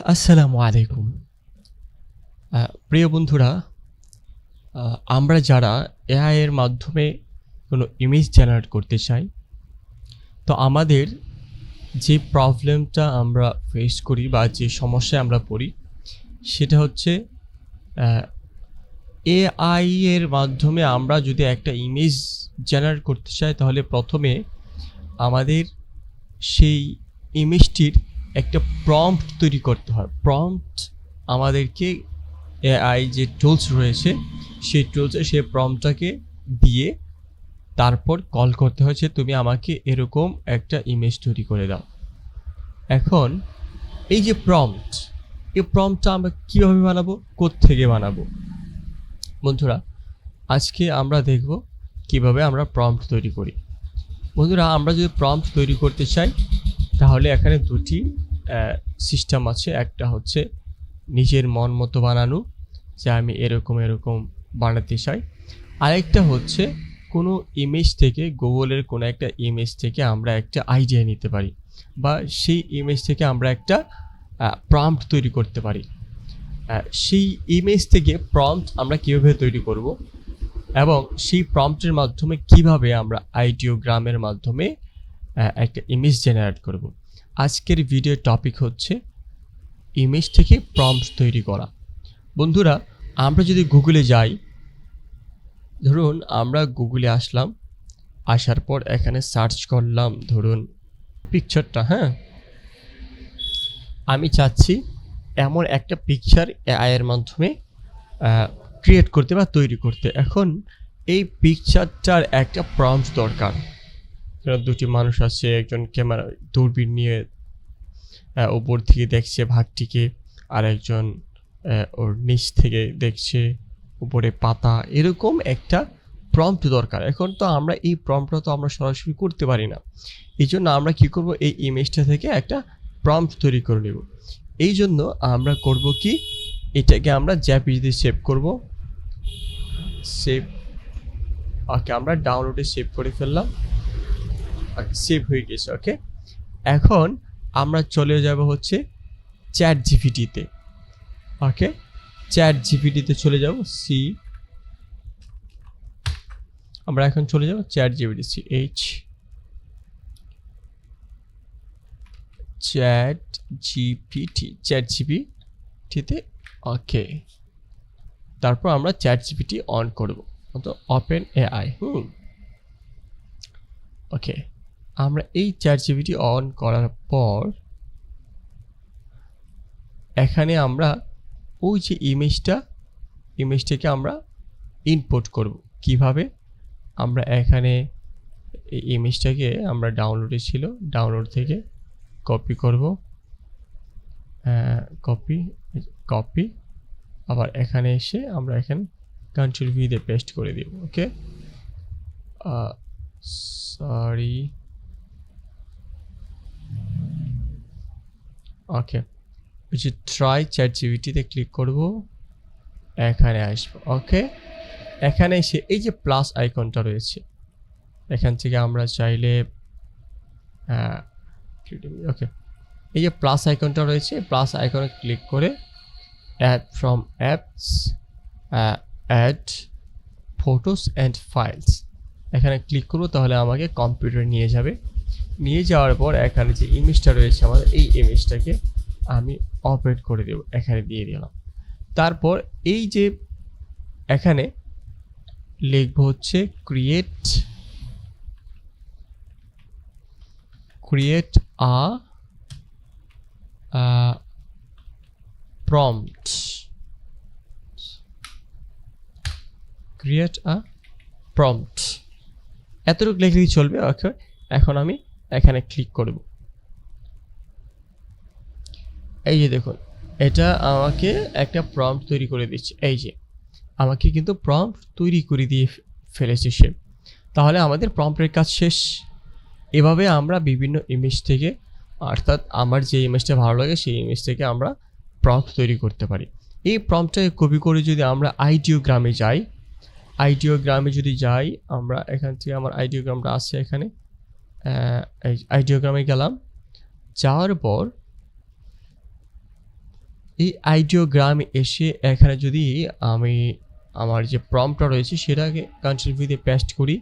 আসসালামু আলাইকুম। প্রিয় বন্ধুরা আমরা যারা এআই এর মাধ্যমে কোনো ইমেজ জেনারেট করতে চাই, তো আমাদের যে প্রবলেমটা আমরা ফেস করি বা যে সমস্যায় আমরা পড়ি, সেটা হচ্ছে এআই এর মাধ্যমে আমরা যদি একটা ইমেজ জেনারেট করতে চাই, তাহলে প্রথমে আমাদের সেই ইমেজটির একটা প্রম্পট তৈরি করতে হয়। প্রম্পট আমাদেরকে এআই যে টুলস রয়েছে, সেই টুলসে সেই প্রম্পটটাকে দিয়ে তারপর কল করতে হয়েছে তুমি আমাকে এরকম একটা ইমেজ তৈরি করে দাও। এখন এই যে প্রম্পট এই প্রম্পটটা আমরা কীভাবে বানাবো থেকে বানাবো? বন্ধুরা, আজকে আমরা দেখব কীভাবে আমরা প্রম্পট তৈরি করি। বন্ধুরা, আমরা যদি প্রম্পট তৈরি করতে চাই তাহলে এখানে দুটি সিস্টেম আছে। একটা হচ্ছে নিজের মন মতো বানানো, যে আমি এরকম এরকম বানাতে চাই। আরেকটা হচ্ছে কোনো ইমেজ থেকে গুগলের কোনো একটা ইমেজ থেকে আমরা একটা আইডিয়া নিতে পারি বা সেই ইমেজ থেকে আমরা একটা প্রম্পট তৈরি করতে পারি। সেই ইমেজ থেকে প্রম্পট আমরা কীভাবে তৈরি করব এবং সেই প্রম্পটের মাধ্যমে কীভাবে আমরা আইডিওগ্রামের মাধ্যমে একটা ইমেজ জেনারেট করব। আজকের ভিডিওর টপিক হচ্ছে ইমেজ থেকে প্রম্পট তৈরি করা। বন্ধুরা, আমরা যদি গুগলে যাই, ধরুন আমরা গুগলে আসলাম, আসার পর এখানে সার্চ করলাম, ধরুন পিকচারটা হ্যাঁ? আমি চাচ্ছি এমন একটা পিকচার এআইয়ের মাধ্যমে ক্রিয়েট করতে বা তৈরি করতে। এখন এই পিকচারটার একটা প্রম্পট দরকার। দুটি মানুষ আছে, একজন ক্যামেরা দূরবীন নিয়ে উপর থেকে দেখছে ভাগটিকে আর একজন ওর নিচ থেকে দেখছে উপরে পাতা। এরকম একটা প্রম্পট দরকার। এখন তো আমরা এই প্রম্পটটা তো আমরা সরাসরি করতে পারি না। এই জন্য আমরা কী করব? এই ইমেজটা থেকে একটা প্রম্পট তৈরি করে নেব। এই জন্য আমরা করব কি? এটাকে আমরা জ্যাপিজিতে সেভ করব। সেভ ওকে, আমরা ডাউনলোডে সেভ করে ফেললাম। সেভ হয়ে গেছে ওকে এখন আমরা চলে যাব হচ্ছে চ্যাট জিপিটিতে ওকে চ্যাট জিপিটিতে চলে যাব সি আমরা এখন চলে যাব chat GPT C H chat GPT chat জিপিটিতে okay তারপর আমরা চ্যাট জিপিটি অন করব তো ওপেন এআই হুম? ওকে আমরা এই চ্যাট জিপিটি অন করার পর এখানে আমরা ওই যে ইমেজটা ইমেজটাকে আমরা ইনপুট করব। কীভাবে? আমরা এখানে এই ইমেজটাকে আমরা ডাউনলোডে ছিল ডাউনলোড থেকে কপি করব। কপি কপি আবার এখানে এসে আমরা এখানে কন্ট্রোল ভি দিয়ে পেস্ট করে দিব ওকে সরি ওকে যে ট্রাই চ্যাট জিবিটিতে ক্লিক করব। এখানে আসব ওকে এখানে এসে এই যে প্লাস আইকনটা রয়েছে, এখান থেকে আমরা চাইলে ওকে এই যে প্লাস আইকনটা রয়েছে প্লাস আইকনে ক্লিক করে add from apps add photos and files এখানে ক্লিক করব, তাহলে আমাকে কম্পিউটার নিয়ে যাবে। নিয়ে যাওয়ার পর এখানে যে ইমেজটা রয়েছে আমাদের, এই ইমেজটাকে আমি অপারেট করে দেব, এখানে দিয়ে দিলাম। তারপর এই যে এখানে লিখব হচ্ছে create create a prompt create a prompt এতটুকু লিখলেই চলবে ওকে এখন আমি এখানে ক্লিক করব। এই যে দেখুন, এটা আমাকে একটা প্রম্পট তৈরি করে দিচ্ছে। এই যে, আমাকে কিন্তু প্রম্পট তৈরি করে দিয়ে ফেলেছে সে। তাহলে আমাদের প্রম্পটের কাজ শেষ। এভাবে আমরা বিভিন্ন ইমেজ থেকে, অর্থাৎ আমার যে ইমেজটা ভালো লাগে, সেই ইমেজ থেকে আমরা প্রম্পট তৈরি করতে পারি। এই প্রম্পটটাকে কপি করে যদি আমরা আইডিওগ্রামে যাই আইডিওগ্রামে যদি যাই, আমরা এখান থেকে আমার আইডিওগ্রামটা আছে এখানে। এই আইডিওগ্রামে গেলাম। যাওয়ার পর এই আইডিওগ্রামে এসে এখানে যদি আমি আমার যে প্রম্পটটা রয়েছে সেটাকে কন্ট্রোল ভিতে পেস্ট করি।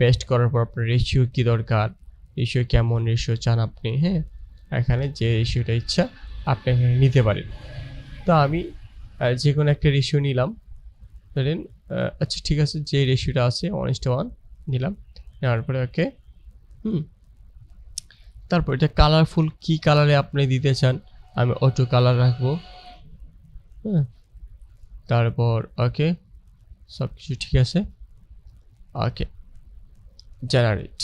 পেস্ট করার পর আপনার রেশিও কী দরকার? রেশিও কেমন? রেশিও চান আপনি? হ্যাঁ এখানে যে রেশিওটা ইচ্ছা, আপনি এখানে নিতে পারেন। তো আমি যে কোনো একটা রেশিও নিলাম। ধরেন আচ্ছা ঠিক আছে, যে রেশিওটা আছে ওয়ান ওয়ান নিলাম। নেওয়ার পরে ওকে হুম। তারপর এটা কালারফুল কি কালারে আপনি দিতে চান, আমি অটো কালার রাখব। হ্যাঁ। তারপর ওকে সব কিছু ঠিক আছে। ওকে জেনারেট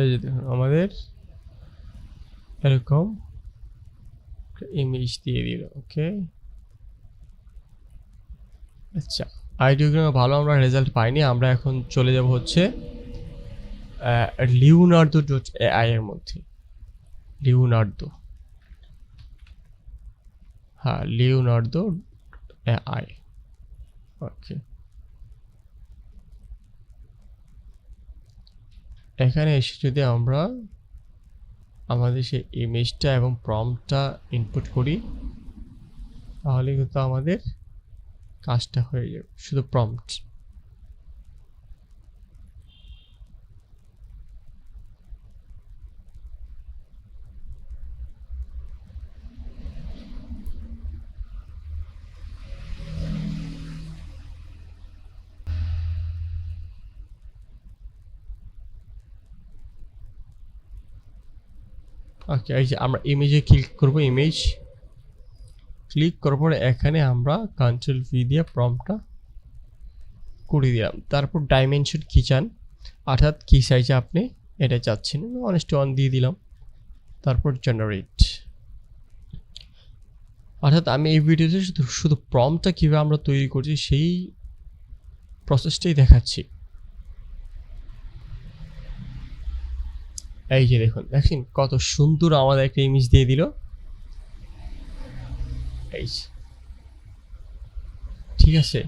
এই যে দেখুন, আমাদের এরকম ইমেজ দিয়ে দিল ওকে আচ্ছা আইডিওগ্রামে ভালো আমরা রেজাল্ট পাইনি, আমরা এখন চলে যাব হচ্ছে লিওনার্দো ডট এআই এর মধ্যে। লিওনার্দো। হ্যাঁ লিওনার্দো এআই ওকে এখানে এসে যদি আমরা আমাদের সেই ইমেজটা এবং প্রমটা ইনপুট করি, তাহলে কিন্তু আমাদের কাজটা হয়ে যাবে। শুধু প্রম্পট ওকে এই যে আমরা ইমেজে ক্লিক করব ইমেজ ক্লিক করার পরে এখানে আমরা কন্ট্রোল ভি দিয়ে প্রম্পটটা করে দিলাম। তারপর ডাইমেনশন কী চান? অর্থাৎ কী সাইজে আপনি এটা চাচ্ছেন? অনেস্ট ওয়ান দিয়ে দিলাম। তারপর জেনারেট অর্থাৎ আমি এই ভিডিওতে শুধু শুধু প্রম্পটটা কীভাবে আমরা তৈরি করছি, সেই প্রসেসটাই দেখাচ্ছি। এই যে দেখুন, দেখেন কত সুন্দর আমাদের একটা ইমেজ দিয়ে দিল। এই ঠিক আছে?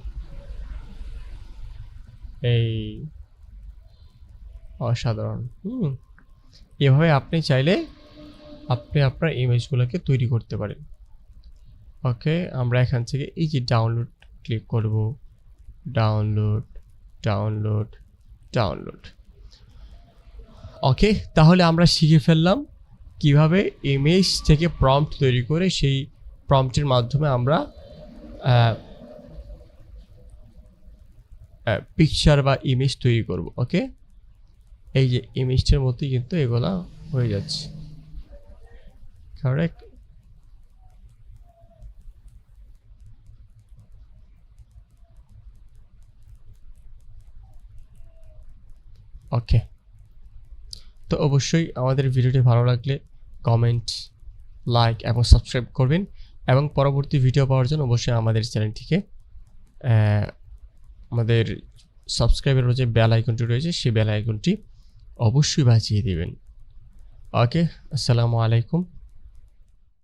এই অসাধারণ, হুম। এভাবে আপনি চাইলে আপনি আপনার ইমেজগুলোকে তৈরি করতে পারেন। ওকে, আমরা এখান থেকে এই যে ডাউনলোড ক্লিক করব। ডাউনলোড ডাউনলোড ডাউনলোড ওকে তাহলে আমরা শিখে ফেললাম কীভাবে ইমেজ থেকে প্রম্পট তৈরি করে সেই প্রম্পটের মাধ্যমে আমরা পিকচার বা ইমেজ তৈরি করব ওকে এই যে ইমেজটার মধ্যেই কিন্তু এগুলা হয়ে যাচ্ছে। কারেক্ট ওকে তো অবশ্যই আমাদের ভিডিওটি ভালো লাগলে কমেন্ট লাইক এবং সাবস্ক্রাইব করবেন এবং পরবর্তী ভিডিও পাওয়ার জন্য অবশ্যই আমাদের চ্যানেলটিকে আমাদের সাবস্ক্রাইবের যে বেল আইকনটি রয়েছে সেই বেল আইকনটি অবশ্যই বাঁচিয়ে দেবেন। ওকে আসসালামু আলাইকুম।